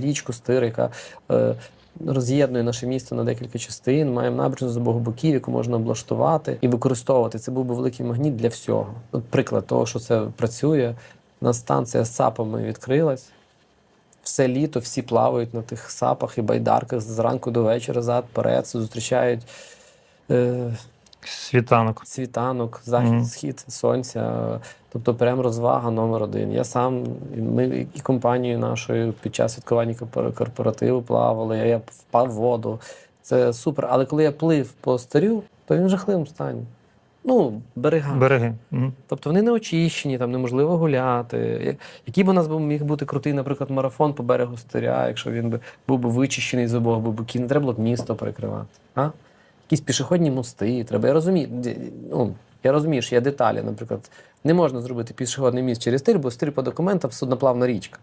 річку Стир, яка е, роз'єднує наше місто на декілька частин. Маємо набережну з обох боків, яку можна облаштувати і використовувати. Це був би великий магніт для всього. От приклад того, що це працює. У нас станція з сапами відкрилась. Все літо всі плавають на тих сапах і байдарках зранку до вечора, зад, перед, зустрічають е, Світанок. світанок, захід, Мгм. схід сонця. Тобто прям розвага номер один. Я сам, ми і компанією нашою під час святкування корпоративу плавали, я впав в воду. Це супер. Але коли я плив по старю, то він в жахливому стані. Ну, берега. Береги. Мгм. Тобто вони не очищені, там неможливо гуляти. Який б у нас був міг бути крутий, наприклад, марафон по берегу Стеря, якщо він би був би вичищений з обох боків, не треба було б місто перекривати. А? Якісь пішохідні мости треба. Я розумію, ну, я розумію, що є деталі, наприклад, не можна зробити пішохідний міст через стиль, бо стиль по документам судноплавна річка.